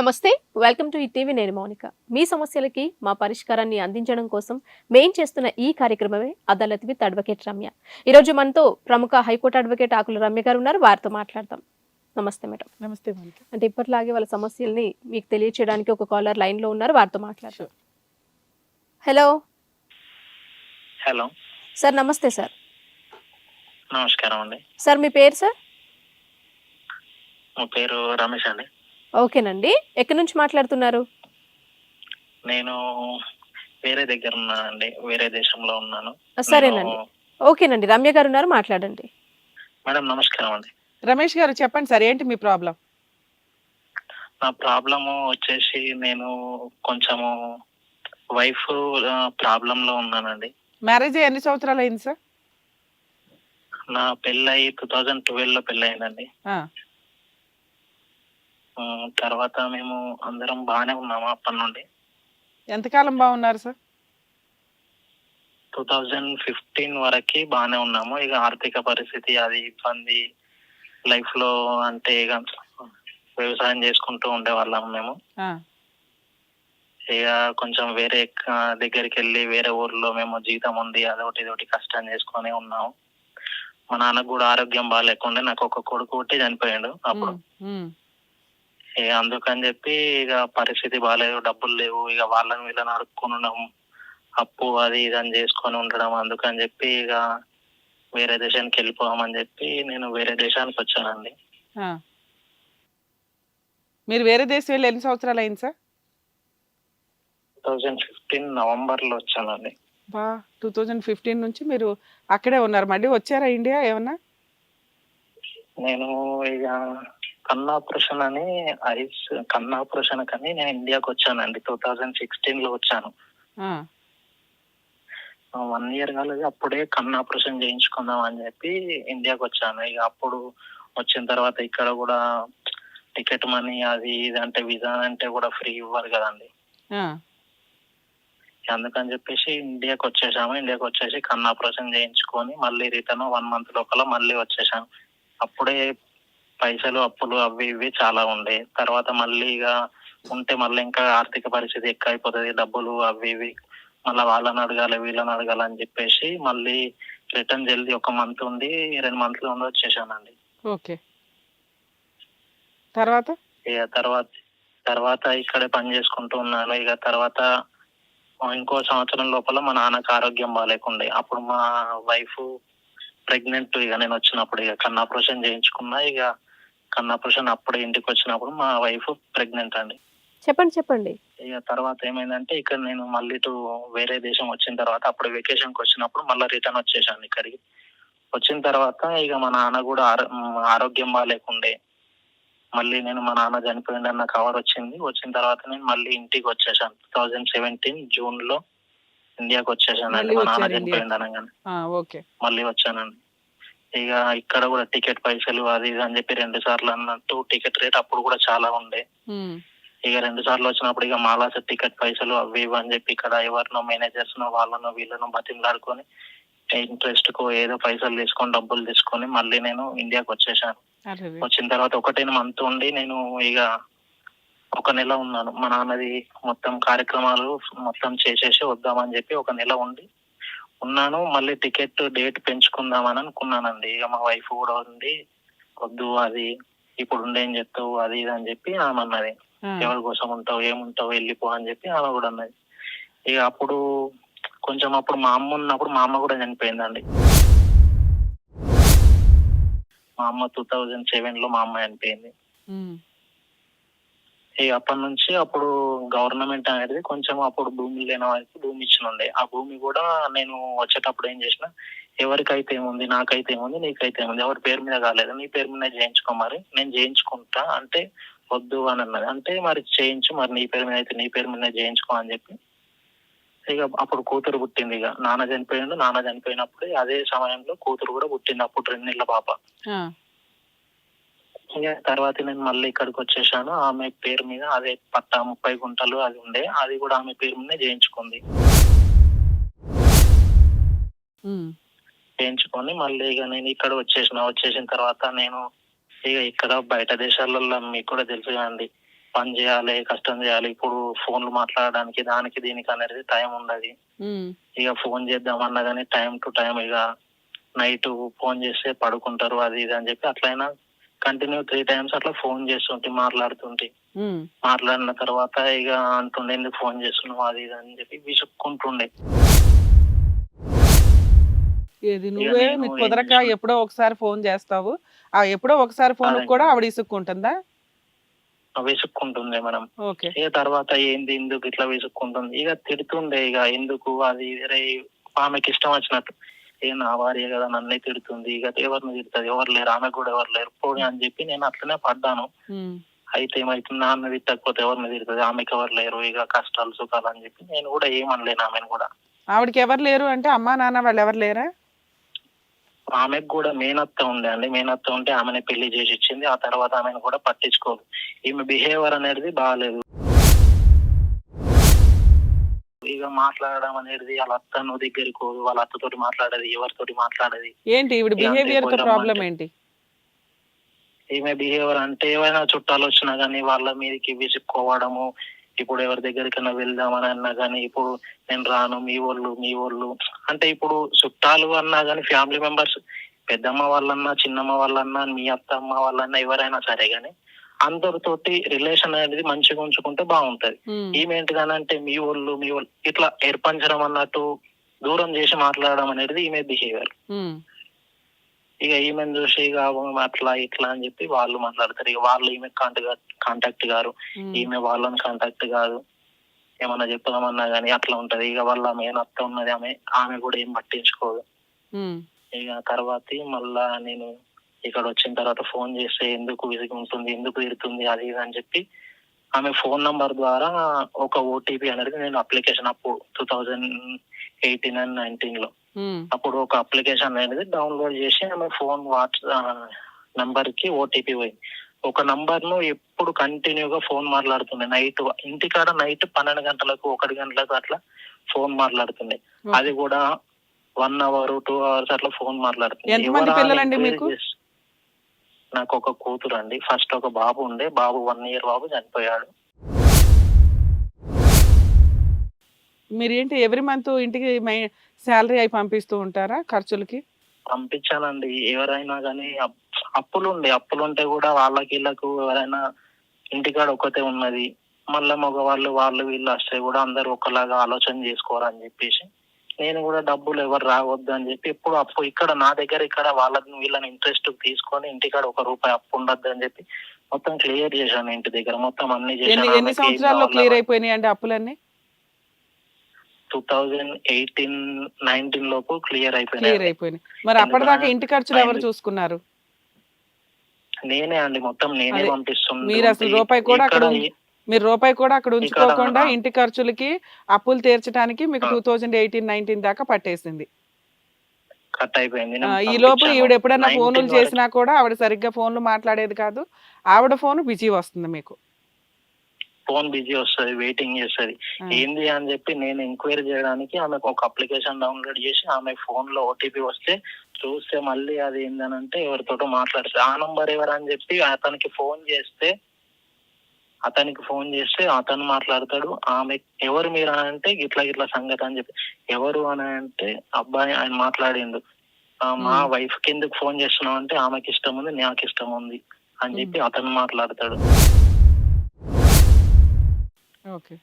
నమస్తే welcome to ఈ TV నేను మౌనిక. మీ సమస్యలకి మా పరిష్కారాన్ని అందించడం కోసం మేం చేస్తున్న ఈ కార్యక్రమమే అదాలత్ విత్ అడ్వకేట్ రమ్య. ఈరోజు మనతో ప్రముఖ హైకోర్టు అడ్వకేట్ ఆకుల రమ్య గారు ఉన్నారు వారితో మాట్లాడదాం. నమస్తే మేడం. నమస్తే మౌనిక. అంటే ఇప్పటిలాగే వాళ్ళ సమస్యల్ని మీకు తెలియచేయడానికి ఒక కాలర్ లైన్లో ఉన్నారు వారితో మాట్లాడతాం హలో. హలో. సార్ నమస్తే సార్. నమస్కారం అండి. సార్ మీ పేరు సార్? మా పేరు రమేష్ అండి. ఓకేనండి. ఎక్కడి నుంచి మాట్లాడుతున్నారు? నేను వేరే దగ్గర ఉన్నానండి. వేరే దేశంలో ఉన్నాను. సరేనండి. ఓకేనండి. రమ్య గారు ఉన్నారు మాట్లాడండి. మేడం నమస్కారం అండి. రమేష్ గారు చెప్పండి సార్ ఏంటి మీ ప్రాబ్లం? నా ప్రాబ్లము వచ్చేసి నేను కొంచెము వైఫ్ ప్రాబ్లంలో ఉన్నానండి. మ్యారేజ్ ఎన్ని సంవత్సరాలు అయింది సార్? నా పెళ్ళయి టూ థౌజండ్ ట్వెల్వ్లో పెళ్ళి అయిందండి ఆ, ఉమ్, తర్వాత మేము అందరం బాగానే ఉన్నాము అప్పటి నుండి. ఎంతకాలం బాగున్నారు సార్? టూ థౌజండ్ ఫిఫ్టీన్ వరకు బాగానే ఉన్నాము. ఇక ఆర్థిక పరిస్థితి అది ఇబ్బంది. లైఫ్లో అంటే ఇక వ్యవసాయం చేసుకుంటూ ఉండేవాళ్ళం మేము. ఇక కొంచెం వేరే దగ్గరికి వెళ్ళి వేరే ఊర్లో మేము జీతం ఉంది. అదొకటి ఇదొకటి కష్టం చేసుకొని ఉన్నాము. మా నాన్నకు కూడా ఆరోగ్యం బాగాలేకుండా నాకు ఒక కొడుకు ఒకటి చనిపోయాడు అప్పుడు. ఇక అందుకని చెప్పి ఇక పరిస్థితి బాగాలేదు డబ్బులు లేవు ఇక వాళ్ళని వీళ్ళని అడుక్కొని ఉండడం అప్పు అది ఇది అని చేసుకొని ఉండడం అందుకని చెప్పి ఇక వేరే దేశానికి వెళ్ళిపోదామని చెప్పి నేను వేరే దేశానికి వచ్చానండి. మీరు వేరే దేశం వెళ్ళి ఎన్ని సంవత్సరాలు అయింది సార్? టూ థౌజండ్ ఫిఫ్టీన్ నవంబర్లో వచ్చానండి. బా టూ థౌజండ్ ఫిఫ్టీన్ నుంచి మీరు అక్కడే ఉన్నారు. మళ్ళీ వచ్చారా ఇండియా ఏమన్నా? నేను ఇక కన్నాపరేషన్ అని ఐస్ కన్నాపరేషన్ కని నేను ఇండియాకి వచ్చానండి. టూ థౌజండ్ సిక్స్టీన్లో వచ్చాను. వన్ ఇయర్ కాలేదు అప్పుడే కన్నాపరేషన్ చేయించుకుందాం అని చెప్పి ఇండియాకి వచ్చాను. ఇక అప్పుడు వచ్చిన తర్వాత ఇక్కడ కూడా టికెట్ మనీ అది ఇది అంటే విజా అంటే కూడా ఫ్రీ ఇవ్వరు కదండి. అందుకని చెప్పేసి ఇండియాకి వచ్చేసాము. ఇండియాకి వచ్చేసి కన్నాపరేషన్ చేయించుకొని మళ్ళీ రిటర్న్ వన్ మంత్ లోపల మళ్ళీ వచ్చేసాము అప్పుడే పైసలు అప్పులు అవి ఇవి చాలా ఉండే. తర్వాత మళ్ళీ ఇక ఉంటే మళ్ళీ ఇంకా ఆర్థిక పరిస్థితి ఎక్కువ అయిపోతుంది డబ్బులు అవి ఇవి మళ్ళీ వాళ్ళని అడగాలి వీళ్ళని అడగాలి అని చెప్పేసి మళ్ళీ రిటర్న్ జల్దీ ఒక మంత్ ఉండి రెండు మంత్లు ఉండి వచ్చేసానండి. ఓకే. తర్వాత? ఇక తర్వాత తర్వాత ఇక్కడే పని చేసుకుంటూ ఉన్నాను. ఇక తర్వాత ఇంకో సంవత్సరం లోపల మా నాన్నకు ఆరోగ్యం బాగాలేకుండే అప్పుడు మా వైఫ్ ప్రెగ్నెంట్ ఇక నేను వచ్చినప్పుడు ఇక కన్నాపరేషన్ చేయించుకున్నా. ఇక కన్నాపరేషన్ అప్పుడే ఇంటికి వచ్చినప్పుడు మా వైఫ్ ప్రెగ్నెంట్ అండి. చెప్పండి చెప్పండి. ఇక తర్వాత ఏమైందంటే ఇక్కడ నేను మళ్ళీ ఇటు వేరే దేశం వచ్చిన తర్వాత అప్పుడు వెకేషన్కి వచ్చినప్పుడు మళ్ళీ రిటర్న్ వచ్చేసాను ఇక్కడికి. వచ్చిన తర్వాత ఇక మా నాన్న కూడా ఆరో- ఆరోగ్యం బాగాలేకుండే. మళ్ళీ నేను మా నాన్న చనిపోయింది అన్న కవర్ వచ్చింది. వచ్చిన తర్వాత నేను మళ్ళీ ఇంటికి వచ్చేసాను. టూ థౌజండ్ సెవెంటీన్ జూన్లో ఇండియాకి వచ్చేసానండి మళ్ళీ మా నాన్న చనిపోయింది అనగానే మళ్ళీ వచ్చానండి. ఇక ఇక్కడ కూడా టికెట్ పైసలు అది ఇది అని చెప్పి రెండు సార్లు అన్నట్టు టికెట్ రేట్ అప్పుడు కూడా చాలా ఉండే. ఇక రెండు సార్లు వచ్చినప్పుడు ఇక మాలాస టికెట్ పైసలు అవి ఇవి అని చెప్పి ఇక్కడ ఎవరినో మేనేజర్స్ నో వాళ్ళనో వీళ్ళనో బతిమలాడుకొని ఇంట్రెస్ట్కు ఏదో పైసలు తీసుకొని డబ్బులు తీసుకొని మళ్ళీ నేను ఇండియాకి వచ్చేసాను. వచ్చిన తర్వాత ఒకటే మంత్ ఉండి నేను ఇక ఒక నెల ఉన్నాను. మా నాన్నది మొత్తం కార్యక్రమాలు మొత్తం చేసేసి వద్దామని చెప్పి ఒక నెల ఉండి ఉన్నాను. మళ్ళీ టికెట్ డేట్ పెంచుకుందామని అనుకున్నానండి. ఇక మా వైఫ్ కూడా ఉంది. వద్దు అది ఇప్పుడు ఉండేం చెప్తావు అది ఇది అని చెప్పి ఆమె అన్నది. ఎవరి కోసం ఉంటావు ఏముంటావు వెళ్ళిపో అని చెప్పి ఆమె కూడా అన్నది. ఇక అప్పుడు కొంచెం అప్పుడు మా అమ్మ ఉన్నప్పుడు మా అమ్మ కూడా చనిపోయిందండి. మా అమ్మ టూ థౌజండ్ సెవెన్లో మా అమ్మ చనిపోయింది. ఇక అప్పటి నుంచి అప్పుడు గవర్నమెంట్ అనేది కొంచెం అప్పుడు భూమి లేని వారికి భూమి ఇచ్చినుండే. ఆ భూమి కూడా నేను వచ్చేటప్పుడు ఏం చేసిన ఎవరికైతే ఏముంది నాకైతే ఏముంది నీకైతే ఏముంది ఎవరి పేరు మీద కాలేదు నీ పేరు మీద చేయించుకో మరి నేను చేయించుకుంటా అంటే వద్దు అని అన్నది. అంటే మరి చేయించు మరి నీ పేరు మీద అయితే నీ పేరు మీద చేయించుకో అని చెప్పి. ఇక అప్పుడు కూతురు పుట్టింది ఇక. నాన్న చనిపోయిండు నాన్న చనిపోయినప్పుడు అదే సమయంలో కూతురు కూడా పుట్టింది అప్పుడు రెండు నెలల పాప ఇక తర్వాత నేను మళ్ళీ ఇక్కడికి వచ్చేసాను. ఆమె పేరు మీద అదే పట్టా ముప్పై గుంటలు అది ఉండే. అది కూడా ఆమె పేరు మీద చేయించుకుంది. చేయించుకొని మళ్ళీ ఇక నేను ఇక్కడ వచ్చేసిన. వచ్చేసిన తర్వాత నేను ఇక ఇక్కడ బయట దేశాలలో మీకు కూడా తెలుసు కదండి. పని చేయాలి కష్టం చేయాలి. ఇప్పుడు ఫోన్లు మాట్లాడడానికి దానికి దీనికి అనేది టైం ఉండదు. ఇక ఫోన్ చేద్దామన్నా కానీ టైం టు టైం ఇక నైట్ ఫోన్ చేస్తే పడుకుంటారు. అది ఇది అని చెప్పి అట్లయినా కంటిన్యూ త్రీ టైమ్స్ అట్లా ఫోన్ చేస్తుంటే మాట్లాడుతుంటే. ఉమ్. మాట్లాడిన తర్వాత ఇక అంటుండే ఎందుకు ఫోన్ చేస్తున్నావు? అది ఇది అని చెప్పి విసుక్కుంటుండే. ఏది నువ్వే? నీకు కుదరక? ఎప్పుడో ఒకసారి ఫోన్ చేస్తావు. ఆ ఎప్పుడో ఒకసారి ఫోన్. కూడా ఆవిడ ఇసుక్కుంటుందా విసుక్కుంటుండే మనం ఓకే. ఇక తర్వాత ఏంది ఎందుకు ఇట్లా విసుక్కుంటుంది? ఇక తిడుతుండే ఇక ఎందుకు? అది ఆమెకి ఇష్టం వచ్చినట్టు. ఏ నా భార్య కదా నన్నే తిడుతుంది ఇక ఎవరిని తిడుతుంది? ఎవరు లేరు ఆమె కూడా ఎవరు లేరు. పోనీ అని చెప్పి నేను అట్లనే పడ్డాను. అయితే ఏమైతుంది నాన్న తిట్టకపోతే ఎవరిని తిడుతుంది? ఆమెకి ఎవరు లేరు ఇక కష్టాలు సుఖాలు అని చెప్పి నేను కూడా ఏమనలేను ఆమెను కూడా. ఆవిడకి ఎవరు లేరు అంటే అమ్మా నాన్న వాళ్ళు ఎవరు లేరా? ఆమెకు కూడా మేనత్త ఉండే అండి. మేనత్త ఉంటే ఆమెనే పెళ్ళి చేసి ఇచ్చింది. ఆ తర్వాత ఆమెను కూడా పట్టించుకోదు. ఈమె బిహేవియర్ అనేది బాగాలేదు. ఇక మాట్లాడడం అనేది వాళ్ళ అత్త నువ్వు దగ్గరికి వాళ్ళ అత్తతోటి మాట్లాడేది ఎవరితోటి మాట్లాడేది. ఏంటి అంటే బిహేవియర్తో ప్రాబ్లం అంటే- ఏంటి? ఈమె బిహేవియర్ అంటే ఏమైనా చుట్టాలు వచ్చినా కానీ వాళ్ళ మీదకి విసుక్కోవడము ఇప్పుడు ఎవరి దగ్గరికైనా వెళ్దామని అన్నా కానీ ఇప్పుడు నేను రాను మీ వాళ్ళు మీ వాళ్ళు. అంటే ఇప్పుడు చుట్టాలు అన్నా కానీ ఫ్యామిలీ మెంబర్స్ పెద్దమ్మ వాళ్ళన్నా చిన్నమ్మ వాళ్ళన్నా మీ అత్తమ్మ వాళ్ళన్నా ఎవరైనా సరే కానీ అందరితోటి రిలేషన్ అనేది మంచిగా ఉంచుకుంటే బాగుంటది. ఉమ్, ఈమె ఏంటిదనంటే మీ వాళ్ళు మీ వాళ్ళు ఇట్లా ఏర్పంచడం అన్నట్టు దూరం చేసి మాట్లాడడం అనేది ఈమె బిహేవియర్ ఉమ్, ఇక ఈమెను చూసి ఇక అట్లా ఇట్లా అని చెప్పి వాళ్ళు మాట్లాడతారు. ఇక వాళ్ళు ఈమె కాంటాక్ట్ కాంటాక్ట్ గారు. ఉమ్, ఈమె వాళ్ళని కాంటాక్ట్ కాదు. ఏమన్నా చెప్దామన్నా గానీ అట్లా ఉంటది. ఇక వాళ్ళ మేనత్త ఉన్నది. ఆమె ఆమె కూడా ఏం పట్టించుకోదు. ఇక తర్వాత మళ్ళా నేను ఇక్కడ వచ్చిన తర్వాత ఫోన్ చేస్తే ఎందుకు విసిగి ఉంటుంది ఎందుకు తిడుతుంది అది ఇది అని చెప్పి ఆమె ఫోన్ నంబర్ ద్వారా ఒక ఓటీపీ అనేది నేను అప్లికేషన్ అప్పుడు టూ థౌజండ్ ఎయిటీన్ అండ్ నైన్టీన్లో అప్పుడు ఒక అప్లికేషన్ అనేది డౌన్లోడ్ చేసి ఆమె ఫోన్ వాట్సాప్ నంబర్కి ఓటీపీ పోయింది. ఒక నంబర్ను ఎప్పుడు కంటిన్యూగా ఫోన్ మాట్లాడుతుంది. నైట్ ఇంటికాడ నైట్ పన్నెండు గంటలకు ఒకటి గంటలకు అట్లా ఫోన్ మాట్లాడుతుంది. అది కూడా వన్ అవర్ టూ అవర్స్ అట్లా ఫోన్ మాట్లాడుతుంది ఎంతమంది ఎవరా అని పిల్లలండి enquiry మీకు? చేసి- నాకు ఒక కూతురు అండి ఫస్ట్ ఒక బాబు ఉండే. బాబు వన్ ఇయర్ బాబు చనిపోయాడు. మీరేంటి ఎవ్రీ మంత్ ఇంటికి శాలరీ అయి పంపిస్తూ ఉంటారా ఖర్చులకి? పంపించానండి ఎవరైనా కానీ అప్పులు ఉండే అప్పులు ఉంటే కూడా వాళ్ళకి వీళ్ళకు ఎవరైనా ఇంటికాడ ఒక్కతే ఉన్నది. మళ్ళీ మగవాళ్ళు వాళ్ళు వీళ్ళు వస్తే కూడా అందరూ ఒకలాగా ఆలోచన చేసుకోవాలని చెప్పేసి నేను కూడా డబ్బులు ఎవరు రావద్దు అని చెప్పి ఎప్పుడు అప్పు ఇక్కడ నా దగ్గర ఇక్కడ వాళ్ళని వీళ్ళని ఇంట్రెస్ట్ తీసుకొని ఇంటికాడ ఒక రూపాయి అప్పు ఉండద్దు అని చెప్పి మొత్తం క్లియర్ చేశాను ఇంటి దగ్గర. మొత్తం అన్ని ఎన్ని సంవత్సరాల్లో క్లియర్ అయిపోయినాయి అండి అప్పులన్నీ? టూ థౌజండ్ ఎయిటీన్ నైన్టీన్ లోపు క్లియర్ క్లియర్ అయిపోయినాయి అయిపోయినాయి. మరి అప్పటిదాకా ఇంటి ఖర్చులు ఎవరు. చూసుకున్నారు? నేనే అండి మొత్తం నేనే పంపిస్తుంది. మీరు అసలు రూపాయి కూడా అక్కడ మీరు రూపాయి కూడా అక్కడ ఉంచుకోకుండా ఇంటి ఖర్చులకి అప్పులు తీర్చడానికి మీకు. టూ థౌజండ్ ఎయిటీన్ నైన్టీన్ దాకా పట్టేసింది ఈ లోపు. ఈవిడ ఎప్పుడైనా 19 ఫోన్లు. చేసినా కూడా ఆవిడ సరిగ్గా ఫోన్లు మాట్లాడేది కాదు ఆవిడ ఫోన్ బిజీ వస్తుంది మీకు ఫోన్ బిజీ వస్తుంది వెయిటింగ్ చేస్తుంది. ఏంది అని చెప్పి నేను ఎంక్వైరీ చేయడానికి ఆమెకు ఒక అప్లికేషన్ డౌన్లోడ్ చేసి ఆమె ఫోన్లో ఓటీపీ వస్తే చూస్తే మళ్ళీ అది ఏందనంటే ఎవరితోటో మాట్లాడుతుంది ఆ నంబర్ ఎవరని చెప్పి అతనికి ఫోన్ చేస్తే అతనికి ఫోన్ చేస్తే అతను మాట్లాడతాడు ఆమె ఎవరు మీరు అని అంటే ఇట్లా ఇట్లా సంగతి అని చెప్పి. ఎవరు అని అంటే అబ్బాయి ఆయన మాట్లాడిండు. మా. వైఫ్కి ఎందుకు ఫోన్ చేస్తున్నావు అంటే ఆమెకి ఇష్టం ఉంది నాకు ఇష్టం ఉంది అని చెప్పి అతను మాట్లాడతాడు. ఓకే.